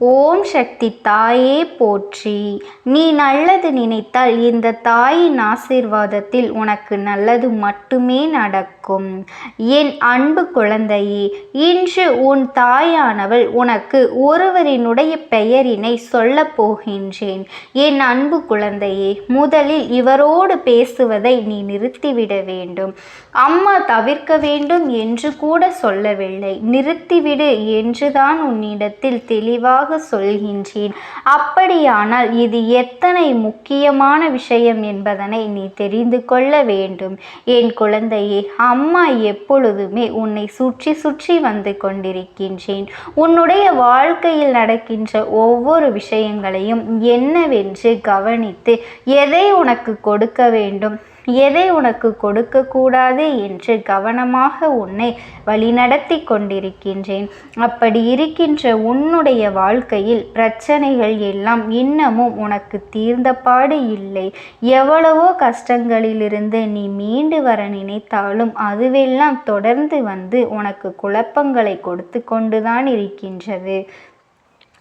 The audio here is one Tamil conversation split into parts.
ஓம் சக்தி தாயே போற்றி. நீ நல்லது நினைத்தால் இந்த தாயின் ஆசீர்வாதத்தில் உனக்கு நல்லது மட்டுமே நடக்கும். என் அன்பு குழந்தையே இன்று உன் தாயானவள் உனக்கு ஒருவரினுடைய பெயரினை சொல்லப் போகின்றேன். என் அன்பு குழந்தையே முதலில் இவரோடு பேசுவதை நீ நிறுத்திவிட வேண்டும். அம்மா தவிர்க்க வேண்டும் என்று கூட சொல்லவில்லை. நிறுத்திவிடு என்றுதான் உன்னிடத்தில் தெளிவாக சொல்கின்றேன். அப்படியானால் இது எத்தனை முக்கியமான விஷயம் என்பதனை நீ தெரிந்து கொள்ள வேண்டும். என் குழந்தையே அம்மா எப்பொழுதுமே உன்னை சுற்றி சுற்றி வந்து கொண்டிருக்கின்றேன். உன்னுடைய வாழ்க்கையில் நடக்கின்ற ஒவ்வொரு விஷயங்களையும் என்னவென்று கவனித்து எதை உனக்கு கொடுக்க வேண்டும்? எதை உனக்கு கொடுக்கக்கூடாது என்று கவனமாக உன்னை வழிநடத்தி கொண்டிருக்கின்றேன். அப்படி இருக்கின்ற உன்னுடைய வாழ்க்கையில் பிரச்சனைகள் எல்லாம் இன்னமும் உனக்கு தீர்ந்தபாடு இல்லை. எவ்வளவோ கஷ்டங்களிலிருந்து நீ மீண்டு வர நினைத்தாலும் அதுவெல்லாம் தொடர்ந்து வந்து உனக்கு குழப்பங்களை கொடுத்து கொண்டுதான் இருக்கின்றது.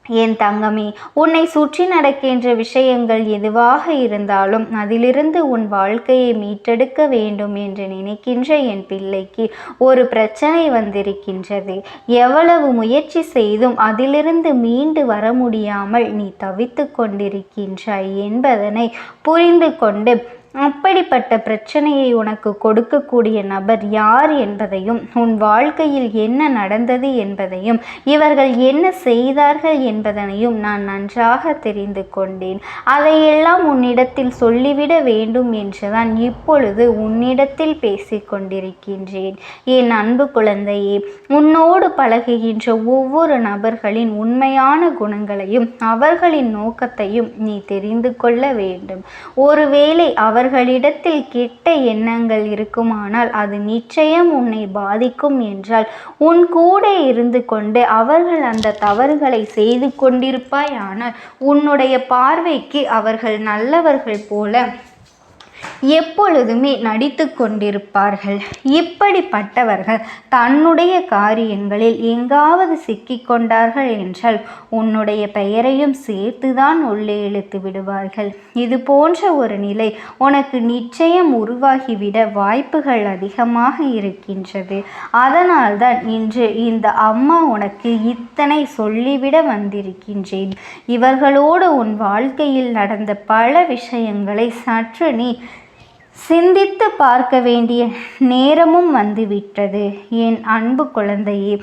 என் தங்கமே உன்னை சுற்றி நடக்கின்ற விஷயங்கள் எதுவாக இருந்தாலும் அதிலிருந்து உன் வாழ்க்கையை மீட்டெடுக்க வேண்டும் என்று நினைக்கின்ற என் பிள்ளைக்கு ஒரு பிரச்சனை வந்திருக்கின்றது. எவ்வளவு முயற்சி செய்தும் அதிலிருந்து மீண்டு வர முடியாமல் நீ தவித்து கொண்டிருக்கின்றாய் என்பதனை புரிந்து கொண்டு அப்படிப்பட்ட பிரச்சனையை உனக்கு கொடுக்கக்கூடிய நபர் யார் என்பதையும் உன் வாழ்க்கையில் என்ன நடந்தது என்பதையும் இவர்கள் என்ன செய்தார்கள் என்பதனையும் நான் நன்றாக தெரிந்து கொண்டேன். அதையெல்லாம் உன்னிடத்தில் சொல்லிவிட வேண்டும் என்றுதான் இப்பொழுது உன்னிடத்தில் பேசிக்கொண்டிருக்கின்றேன். என் அன்பு குழந்தையே உன்னோடு பழகுகின்ற ஒவ்வொரு நபர்களின் உண்மையான குணங்களையும் அவர்களின் நோக்கத்தையும் நீ தெரிந்து கொள்ள வேண்டும். ஒருவேளை அவர் அவர்களிடத்தில் கெட்ட எண்ணங்கள் இருக்குமானால் அது நிச்சயம் உன்னை பாதிக்கும் என்றால் உன் கூட இருந்து கொண்டு அவர்கள் அந்த தவறுகளை செய்து கொண்டிருப்பாயானால் உன்னுடைய பார்வைக்கு அவர்கள் நல்லவர்கள் போல எப்பொழுதுமே நடித்து கொண்டிருப்பார்கள். இப்படிப்பட்டவர்கள் தன்னுடைய காரியங்களில் எங்காவது சிக்கிக்கொண்டார்கள் என்றால் உன்னுடைய பெயரையும் சேர்த்துதான் உள்ளே இழுத்து விடுவார்கள். இது போன்ற ஒரு நிலை உனக்கு நிச்சயம் உருவாகிவிட வாய்ப்புகள் அதிகமாக இருக்கின்றது. அதனால்தான் இன்று இந்த அம்மா உனக்கு இத்தனை சொல்லிவிட வந்திருக்கின்றேன். இவர்களோடு உன் வாழ்க்கையில் நடந்த பல விஷயங்களை சற்று நீ சிந்தித்து பார்க்க வேண்டிய நேரமும் வந்துவிட்டது. என் அன்பு குழந்தையே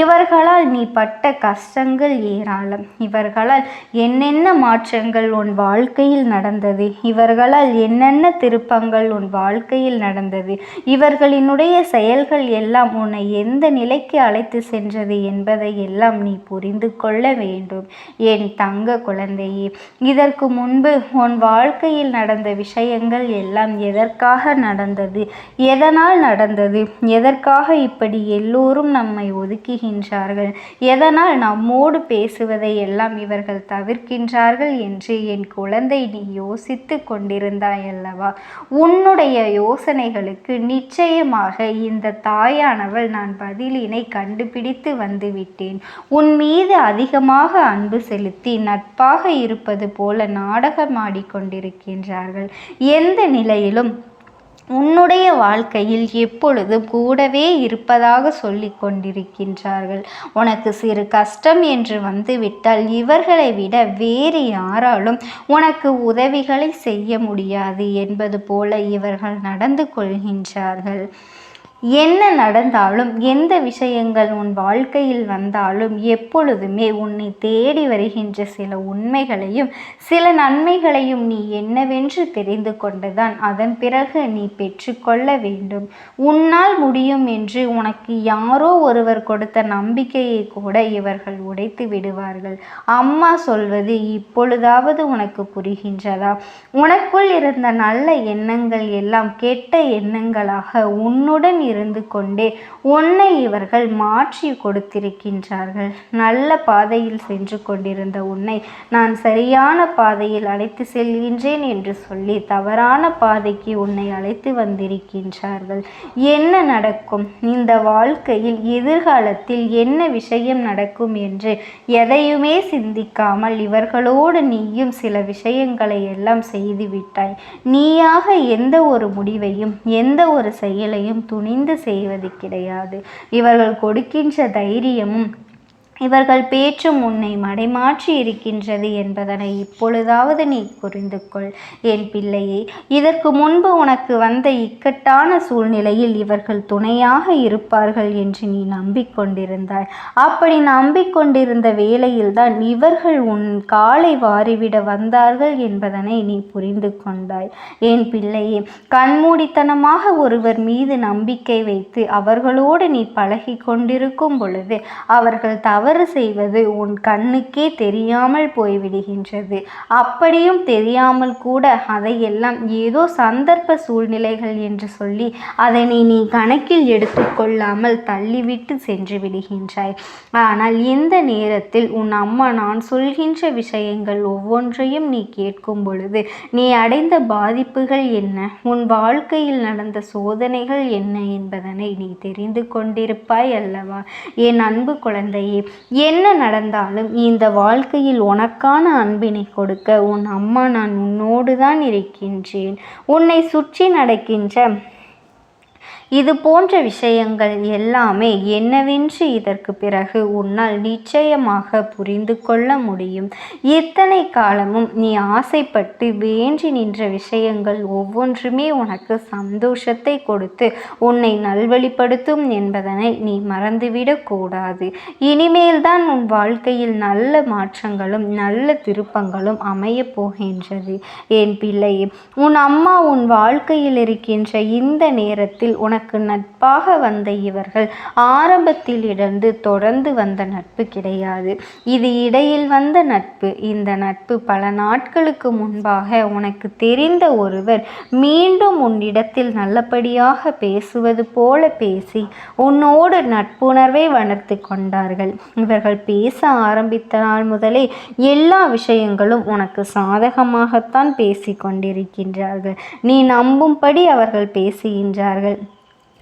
இவர்களால் நீ பட்ட கஷ்டங்கள் ஏராளம். இவர்களால் என்னென்ன மாற்றங்கள் உன் வாழ்க்கையில் நடந்தது? இவர்களால் என்னென்ன திருப்பங்கள் உன் வாழ்க்கையில் நடந்தது? இவர்களினுடைய செயல்கள் எல்லாம் உன்னை எந்த நிலைக்கு அழைத்து சென்றது என்பதை எல்லாம் நீ புரிந்து கொள்ள வேண்டும். என் தங்க குழந்தையே இதற்கு முன்பு உன் வாழ்க்கையில் நடந்த விஷயங்கள் எல்லாம் எதற்காக நடந்தது? எதனால் நடந்தது? எதற்காக இப்படி எல்லோரும் நம்மை ஒதுக்குகின்றார்கள்? எதனால் நம்மோடு பேசுவதை எல்லாம் இவர்கள் தவிர்க்கின்றார்கள் என்று என் குழந்தை நீ யோசித்து கொண்டிருந்தாய் அல்லவா உன்னுடைய யோசனைகளுக்கு நிச்சயமாக இந்த தாயானவள் நான் பதிலினை கண்டுபிடித்து வந்துவிட்டேன். உன் மீது அதிகமாக அன்பு செலுத்தி நட்பாக இருப்பது போல நாடகமாடிக்கொண்டிருக்கின்றார்கள் எந்த நிலையிலும் உன்னுடைய வாழ்க்கையில் எப்பொழுதும் கூடவே இருப்பதாக சொல்லி கொண்டிருக்கின்றார்கள். உனக்கு சிறு கஷ்டம் என்று வந்துவிட்டால் இவர்களை விட வேறு யாராலும் உனக்கு உதவிகளை செய்ய முடியாது என்பது போல இவர்கள் நடந்து கொள்கின்றார்கள். என்ன நடந்தாலும் எந்த விஷயங்கள் உன் வாழ்க்கையில் வந்தாலும் எப்பொழுதுமே உன்னை தேடி வருகின்ற சில உண்மைகளையும் சில நன்மைகளையும் நீ என்னவென்று தெரிந்து கொண்டுதான் அதன் பிறகு நீ பெற்றுக்கொள்ள வேண்டும். உன்னால் முடியும் என்று உனக்கு யாரோ ஒருவர் கொடுத்த நம்பிக்கையை கூட இவர்கள் உடைத்து விடுவார்கள். அம்மா சொல்வது இப்பொழுதாவது உனக்கு புரிகின்றதா? உனக்குள் இருந்த நல்ல எண்ணங்கள் எல்லாம் கெட்ட எண்ணங்களாக உன்னுடன் இருந்து கொண்டே உன்னை இவர்கள் மாற்றி கொடுத்திருக்கின்றார்கள். நல்ல பாதையில் சென்று கொண்டிருந்த உன்னை நான் சரியான பாதையில் அழைத்து செல்கின்றேன் என்று சொல்லி தவறான பாதைக்கு உன்னை அழைத்து வந்திருக்கின்றார்கள். என்ன நடக்கும்? இந்த வாழ்க்கையில் எதிர்காலத்தில் என்ன விஷயம் நடக்கும் என்று எதையுமே சிந்திக்காமல் இவர்களோடு நீயும் சில விஷயங்களை எல்லாம் செய்துவிட்டாய். நீயாக எந்த ஒரு முடிவையும் எந்த ஒரு செயலையும் துணிந்து செய்வது கிடையாது. இவர்கள் கொடுக்கின்ற தைரியமும் இவர்கள் பேச்சும் உன்னை மடைமாற்றி இருக்கின்றது என்பதனை இப்பொழுதாவது நீ புரிந்து கொள். என் பிள்ளையே இதற்கு முன்பு உனக்கு வந்த இக்கட்டான சூழ்நிலையில் இவர்கள் துணையாக இருப்பார்கள் என்று நீ நம்பிக்கொண்டிருந்தாய். அப்படி நம்பிக்கொண்டிருந்த வேளையில்தான் இவர்கள் உன் காலை வாரிவிட வந்தார்கள் என்பதனை நீ புரிந்து கொண்டாய். என் பிள்ளையே கண்மூடித்தனமாக ஒருவர் மீது நம்பிக்கை வைத்து அவர்களோடு நீ பழகி கொண்டிருக்கும் பொழுது அவர்கள் தவறு தவறு செய்வது உன் கண்ணுக்கே தெரியாமல் போய்விடுகின்றது. அப்படியும் தெரியாமல் கூட அதையெல்லாம் ஏதோ சந்தர்ப்ப சூழ்நிலைகள் என்று சொல்லி அதனை நீ கணக்கில் எடுத்துக்கொள்ளாமல் தள்ளிவிட்டு சென்று விடுகின்றாய். ஆனால் இந்த நேரத்தில் உன் அம்மா நான் சொல்கின்ற விஷயங்கள் ஒவ்வொன்றையும் நீ கேட்கும் பொழுது நீ அடைந்த பாதிப்புகள் என்ன? உன் வாழ்க்கையில் நடந்த சோதனைகள் என்ன என்பதனை நீ தெரிந்து கொண்டிருப்பாய் அல்லவா? என் அன்பு குழந்தையே என்ன நடந்தாலும் இந்த வாழ்க்கையில் உனக்கான அன்பினை கொடுக்க உன் அம்மா நான் உன்னோடு தான் இருக்கின்றேன். உன்னை சுற்றி நடக்கின்ற இது போன்ற விஷயங்கள் எல்லாமே என்னவென்று இதற்கு பிறகு உன்னால் நிச்சயமாக புரிந்து கொள்ள முடியும். இத்தனை காலமும் நீ ஆசைப்பட்டு வேண்டி நின்ற விஷயங்கள் ஒவ்வொன்றுமே உனக்கு சந்தோஷத்தை கொடுத்து உன்னை நல்வழிப்படுத்தும் என்பதனை நீ மறந்துவிடக்கூடாது இனிமேல்தான் இனிமேல் தான் உன் வாழ்க்கையில் நல்ல மாற்றங்களும் நல்ல திருப்பங்களும் அமையப் போகின்றது. என் பிள்ளையே உன் அம்மா உன் வாழ்க்கையில் இருக்கின்ற இந்த நேரத்தில் உனக்கு உனக்கு நட்பாக வந்த இவர்கள் ஆரம்பத்தில் இருந்து தொடர்ந்து வந்த நட்பு கிடையாது. இது இடையில் வந்த நட்பு. இந்த நட்பு பல நாட்களுக்கு முன்பாக உனக்கு தெரிந்த ஒருவர் மீண்டும் உன்னிடத்தில் நல்லபடியாக பேசுவது போல பேசி உன்னோடு நட்புணர்வை வளர்த்து கொண்டார்கள். இவர்கள் பேச ஆரம்பித்த நாள் முதலே எல்லா விஷயங்களும் உனக்கு சாதகமாகத்தான் பேசி கொண்டிருக்கின்றார்கள். நீ நம்பும்படி அவர்கள் பேசுகின்றார்கள்.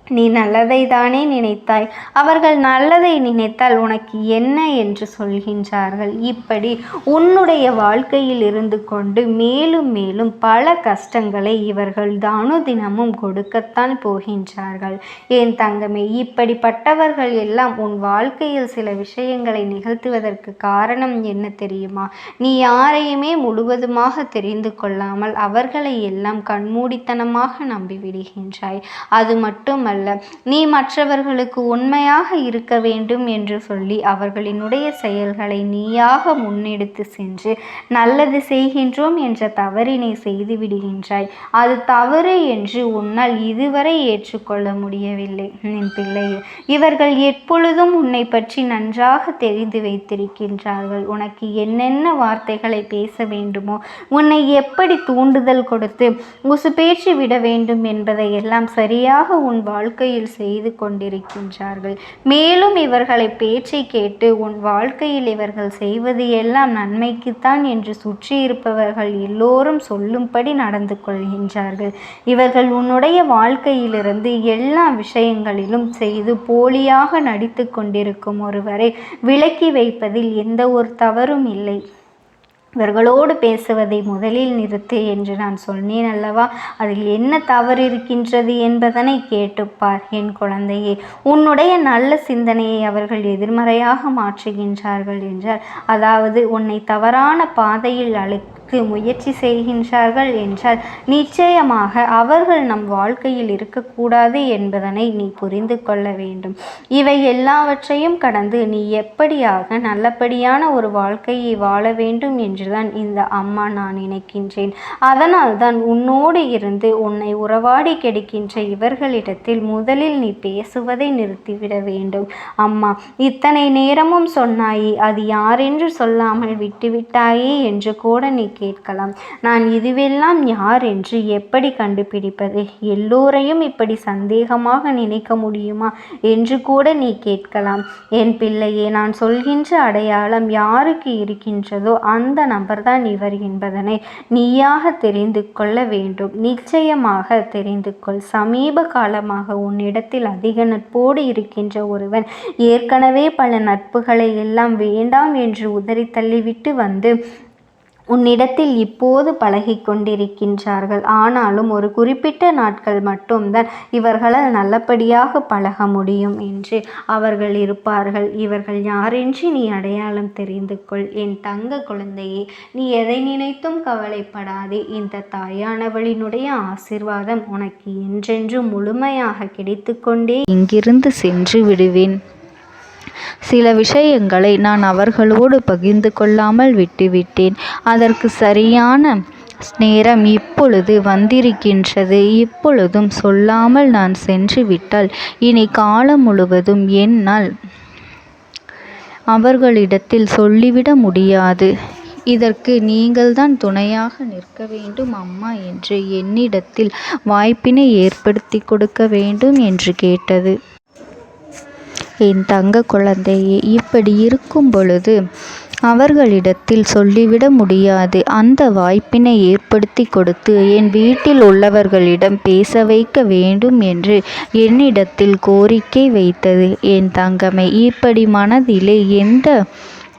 நீ நல்லதை தானே நினைத்தாய்? அவர்கள் நல்லதை நினைத்தால் உனக்கு என்ன என்று சொல்கின்றார்கள்? இப்படி உன்னுடைய வாழ்க்கையில் இருந்து கொண்டு மேலும் மேலும் பல கஷ்டங்களை இவர்கள் தானு தினமும் கொடுக்கத்தான் போகின்றார்கள். என் தங்கமே இப்படிப்பட்டவர்கள் எல்லாம் உன் வாழ்க்கையில் சில விஷயங்களை நிகழ்த்துவதற்கு காரணம் என்ன தெரியுமா? நீ யாரையுமே முழுவதுமாக தெரிந்து கொள்ளாமல் அவர்களை எல்லாம் கண்மூடித்தனமாக நம்பிவிடுகின்றாய். அது மட்டும் அல்ல. நீ மற்றவர்களுக்கு உண்மையாக இருக்க வேண்டும் என்று சொல்லி அவர்களினுடைய செயல்களை நீயாக முன்னெடுத்து சென்று நல்லது செய்கின்றோம் என்ற தவறினை செய்து விடுகின்றாய். அது தவறு என்று உன்னால் இதுவரை ஏற்றுக்கொள்ள முடியவில்லை. என் பிள்ளை இவர்கள் எப்பொழுதும் உன்னை பற்றி நன்றாக தெரிந்து வைத்திருக்கின்றார்கள். உனக்கு என்னென்ன வார்த்தைகளை பேச வேண்டுமோ உன்னை எப்படி தூண்டுதல் கொடுத்து உசுபேற்றி விட வேண்டும் என்பதை எல்லாம் சரியாக உன் வாழ் வாழ்க்கையில் செய்து கொண்டிருக்கின்றார்கள். மேலும் இவர்களை பேச்சை கேட்டு உன் வாழ்க்கையில் இவர்கள் செய்வது எல்லாம் நன்மைக்குத்தான் என்று சுற்றி இருப்பவர்கள் எல்லோரும் சொல்லும்படி நடந்து கொள்கின்றார்கள். இவர்கள் உன்னுடைய வாழ்க்கையிலிருந்து எல்லா விஷயங்களிலும் செய்து போலியாக நடித்து கொண்டிருக்கும் ஒருவரை விலக்கி வைப்பதில் எந்த ஒரு தவறும் இல்லை. இவர்களோடு பேசுவதை முதலில் நிறுத்து என்று நான் சொன்னேன் அல்லவா? அதில் என்ன தவறு இருக்கின்றது என்பதனை கேட்டுப்பார் என் குழந்தையே. உன்னுடைய நல்ல சிந்தனையை அவர்கள் எதிர்மறையாக மாற்றுகின்றார்கள் என்றார். அதாவது உன்னை தவறான பாதையில் அழை முயற்சி செய்கின்றார்கள் என்றால் நிச்சயமாக அவர்கள் நம் வாழ்க்கையில் இருக்கக்கூடாது என்பதனை நீ புரிந்து கொள்ள வேண்டும். இவை எல்லாவற்றையும் கடந்து நீ எப்படியாக நல்லபடியான ஒரு வாழ்க்கையை வாழ வேண்டும் என்றுதான் இந்த அம்மா நான் நினைக்கின்றேன். அதனால் தான் உன்னோடு இருந்து உன்னை உறவாடி கெடுக்கின்ற இவர்களிடத்தில் முதலில் நீ பேசுவதை நிறுத்திவிட வேண்டும். அம்மா இத்தனை நேரமும் சொன்னாயே அது யாரென்று சொல்லாமல் விட்டுவிட்டாயே என்று கூட நீ கேட்கலாம். நான் இதுவெல்லாம் யார் என்று எப்படி கண்டுபிடிப்பது? எல்லோரையும் இப்படி சந்தேகமாக நினைக்க முடியுமா என்று கூட நீ கேட்கலாம். என் பிள்ளையே நான் சொல்கின்ற அடையாளம் யாருக்கு இருக்கின்றதோ அந்த நபர்தான் இவர் என்பதனை நீயாக தெரிந்து கொள்ள வேண்டும். நிச்சயமாக தெரிந்து கொள். சமீப காலமாக உன்னிடத்தில் அதிக நட்போடு இருக்கின்ற ஒருவன் ஏற்கனவே பல நட்புகளை எல்லாம் வேண்டாம் என்று உதறி தள்ளிவிட்டு வந்து உன்னிடத்தில் இப்போது பழகி கொண்டிருக்கின்றார்கள் ஆனாலும் ஒரு குறிப்பிட்ட நாட்கள் மட்டும்தான் இவர்களால் நல்லபடியாக பழக முடியும் என்று அவர்கள் இருப்பார்கள். இவர்கள் யாரென்று நீ அடையாளம் தெரிந்து கொள். என் தங்க குழந்தையே நீ எதை நினைத்தும் கவலைப்படாதே. இந்த தாயானவளினுடைய ஆசிர்வாதம் உனக்கு என்றென்றும் முழுமையாக கிடைத்து கொண்டே இங்கிருந்து சென்று விடுவேன். சில விஷயங்களை நான் அவர்களோடு பகிர்ந்து கொள்ளாமல் விட்டுவிட்டேன். அதற்கு சரியான நேரம் இப்பொழுது வந்திருக்கின்றது. இப்பொழுதும் சொல்லாமல் நான் சென்று விட்டால் இனி காலம் முழுவதும் என்னால் அவர்களிடத்தில் சொல்லிவிட முடியாது. இதற்கு நீங்கள்தான் துணையாக நிற்க வேண்டும். அம்மா என்று என்னிடத்தில் வாய்ப்பினை ஏற்படுத்தி கொடுக்க வேண்டும் என்று கேட்டது. என் தங்க குழந்தையே இப்படி இருக்கும் பொழுது அவர்களிடத்தில் சொல்லிவிட முடியாது. அந்த வாய்ப்பினை ஏற்படுத்தி கொடுத்து என் வீட்டில் உள்ளவர்களிடம் பேச வைக்க வேண்டும் என்று என்னிடத்தில் கோரிக்கை வைத்தது. என் தங்கமே இப்படி மனதிலே எந்த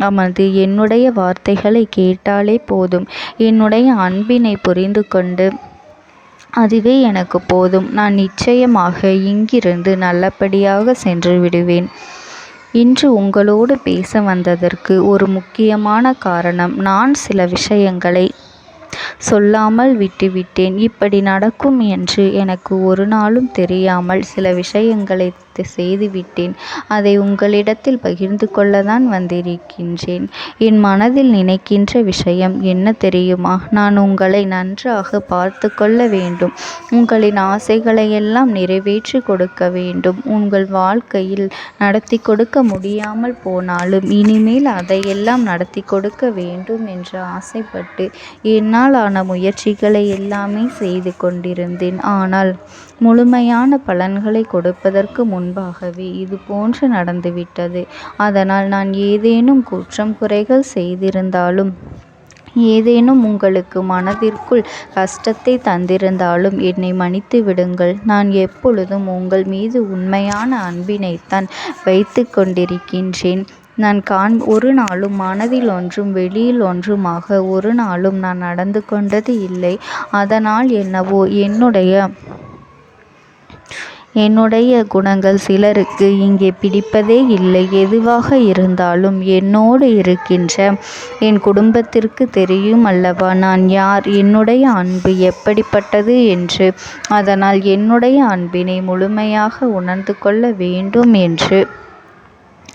அமர்ந்து என்னுடைய வார்த்தைகளை கேட்டாலே போதும். என்னுடைய அன்பினை புரிந்து கொண்டு அதுவே எனக்கு போதும். நான் நிச்சயமாக இங்கிருந்து நல்லபடியாக சென்று விடுவேன். இன்று உங்களோடு பேச வந்ததற்கு ஒரு முக்கியமான காரணம். நான் சில விஷயங்களை சொல்லாமல் விட்டுவிட்டேன். இப்படி நடக்கும் என்று எனக்கு ஒரு நாளும் தெரியாமல் சில விஷயங்களை செய்துவிட்டேன் அதை உங்களிடத்தில் பகிர்ந்து கொள்ளதான் வந்திருக்கின்றேன். என் மனதில் நினைக்கின்ற விஷயம் என்ன தெரியுமா? நான் உங்களை நன்றாக பார்த்து கொள்ள வேண்டும். உங்களின் ஆசைகளை எல்லாம் நிறைவேற்றி கொடுக்க வேண்டும். உங்கள் வாழ்க்கையில் நடத்தி கொடுக்க முடியாமல் போனாலும் இனிமேல் அதையெல்லாம் நடத்தி கொடுக்க வேண்டும் என்று ஆசைப்பட்டு என்னால் ஆன முயற்சிகளை எல்லாமே செய்து கொண்டிருந்தேன். ஆனால் முழுமையான பலன்களை கொடுப்பதற்கு முன்பாகவே இது போன்று நடந்துவிட்டது. அதனால் நான் ஏதேனும் குற்றம் குறைகள் செய்திருந்தாலும் ஏதேனும் உங்களுக்கு மனதிற்குள் கஷ்டத்தை தந்திருந்தாலும் என்னை மன்னித்து விடுங்கள். நான் எப்பொழுதும் உங்கள் மீது உண்மையான அன்பினைத்தான் வைத்து கொண்டிருக்கின்றேன். நான் காண் ஒரு நாளும் மனதில் ஒன்றும் வெளியில் ஒன்றுமாக ஒரு நாளும் நான் நடந்து கொண்டது இல்லை. அதனால் என்னவோ என்னுடைய என்னுடைய குணங்கள் சிலருக்கு இங்கே பிடிப்பதே இல்லை. எதுவாக இருந்தாலும் என்னோடு இருக்கின்ற என் குடும்பத்திற்கு தெரியும் அல்லவா? நான் யார்? என்னுடைய அன்பு எப்படிப்பட்டது என்று. அதனால் என்னுடைய அன்பினை முழுமையாக உணர்ந்து கொள்ள வேண்டும் என்று.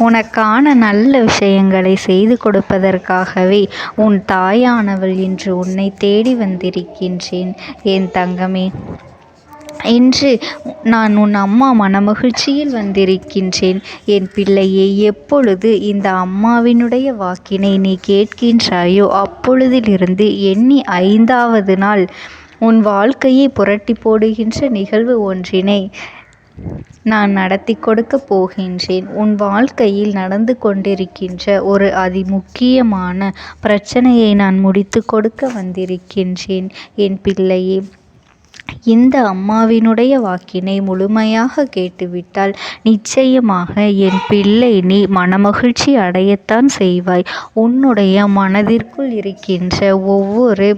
உனக்கான நல்ல விஷயங்களை செய்து கொடுப்பதற்காகவே உன் தாயானவள் இன்று உன்னை தேடி வந்திருக்கின்றேன். என் தங்கமே இன்று நான் உன் அம்மா மனமகிழ்ச்சியில் வந்திருக்கின்றேன். என் பிள்ளையே எப்பொழுது இந்த அம்மாவினுடைய வாக்கினை நீ கேட்கின்றாயோ அப்பொழுதிலிருந்து எண்ணி ஐந்தாவது நாள் உன் வாழ்க்கையை புரட்டி போடுகின்ற நிகழ்வு ஒன்றினை நான் நடத்தி கொடுக்கப் போகின்றேன். உன் வாழ்க்கையில் நடந்து கொண்டிருக்கின்ற ஒரு அதி முக்கியமான பிரச்சனையை நான் முடித்து கொடுக்க வந்திருக்கின்றேன். என் பிள்ளையே இந்த அம்மாவினுடைய வாக்கினை முழுமையாக கேட்டுவிட்டால் நிச்சயமாக என் பிள்ளை நீ மனமகிழ்ச்சி அடையத்தான் செய்வாய். உன்னுடைய மனதிற்குள் இருக்கின்ற ஒவ்வொரு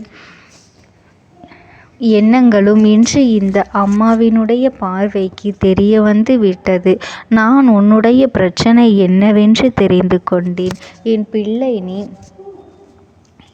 எண்ணங்களும் இன்று இந்த அம்மாவினுடைய பார்வைக்கு தெரிய வந்து விட்டது. நான் உன்னுடைய பிரச்சனை என்னவென்று தெரிந்து கொண்டேன். என் பிள்ளை நீ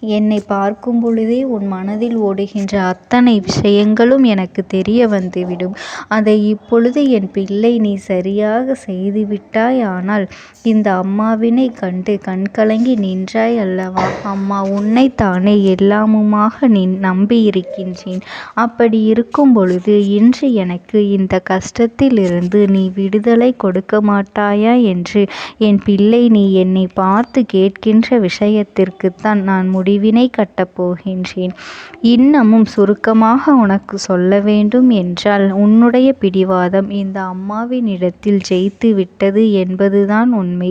என்னை பார்க்கும் பொழுதே உன் மனதில் ஓடுகின்ற அத்தனை விஷயங்களும் எனக்கு தெரிய வந்துவிடும். அதை இப்பொழுது என் பிள்ளை நீ சரியாக செய்துவிட்டாய் ஆனால் இந்த அம்மாவினை கண்டு கண்கலங்கி நின்றாய் அல்லவா? அம்மா உன்னைத்தானே எல்லாமுமாக நீ நம்பியிருக்கின்றேன். அப்படி இருக்கும் பொழுது இன்று எனக்கு இந்த கஷ்டத்திலிருந்து நீ விடுதலை கொடுக்க மாட்டாயா என்று என் பிள்ளை நீ என்னை பார்த்து கேட்கின்ற விஷயத்திற்குத்தான் நான் முடி முடிவினை கட்டப் போகின்றேன் இன்னமும் சுருக்கமாக உனக்கு சொல்ல வேண்டும் என்றால் உன்னுடைய பிடிவாதம் இந்த அம்மாவினிடத்தில் ஜெயித்து விட்டது என்பதுதான் உண்மை.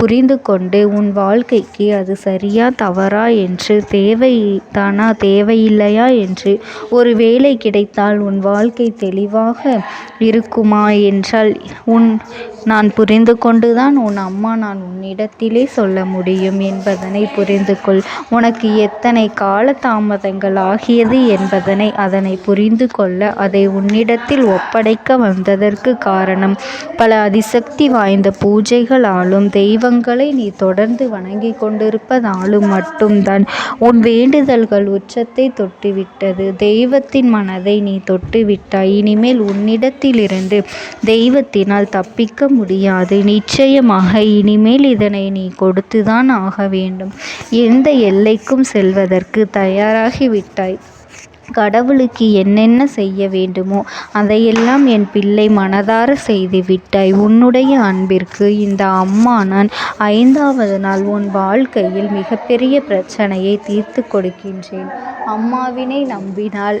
புரிந்து கொண்டு உன் வாழ்க்கைக்கு அது சரியா தவறா என்று தேவை தானா தேவையில்லையா என்று ஒரு வேலை கிடைத்தால் உன் வாழ்க்கை தெளிவாக இருக்குமா? என்றால் உன் நான் புரிந்து கொண்டுதான் உன் அம்மா நான் உன்னிடத்திலே சொல்ல முடியும் என்பதனை புரிந்து கொள். உனக்கு எத்தனை கால தாமதங்கள் ஆகியது என்பதனை அதனை புரிந்து கொள்ள அதை உன்னிடத்தில் ஒப்படைக்க வந்ததற்கு காரணம். பல அதிசக்தி வாய்ந்த பூஜைகளாலும் தெய்வங்களை நீ தொடர்ந்து வணங்கி கொண்டிருப்பதாலும் மட்டும்தான். உன் வேண்டுதல்கள் உச்சத்தை தொட்டுவிட்டது. தெய்வத்தின் மனதை நீ தொட்டுவிட்டாய். இனிமேல் உன்னிடத்திலிருந்து தெய்வத்தினால் தப்பிக்க முடியாது. நிச்சயமாக இனிமேல் இதனை நீ கொடுத்துதான் ஆக வேண்டும். எந்த எல்லைக்கும் செல்வதற்கு தயாராகிவிட்டாய். கடவுளுக்கு என்னென்ன செய்ய வேண்டுமோ அதையெல்லாம் என் பிள்ளை மனதார செய்து விட்டாய். உன்னுடைய அன்பிற்கு இந்த அம்மா நான் ஐந்தாவது நாள் உன் வாழ்க்கையில் மிகப்பெரிய பிரச்சனையை தீர்த்து கொடுக்கின்றேன். அம்மாவினை நம்பினால்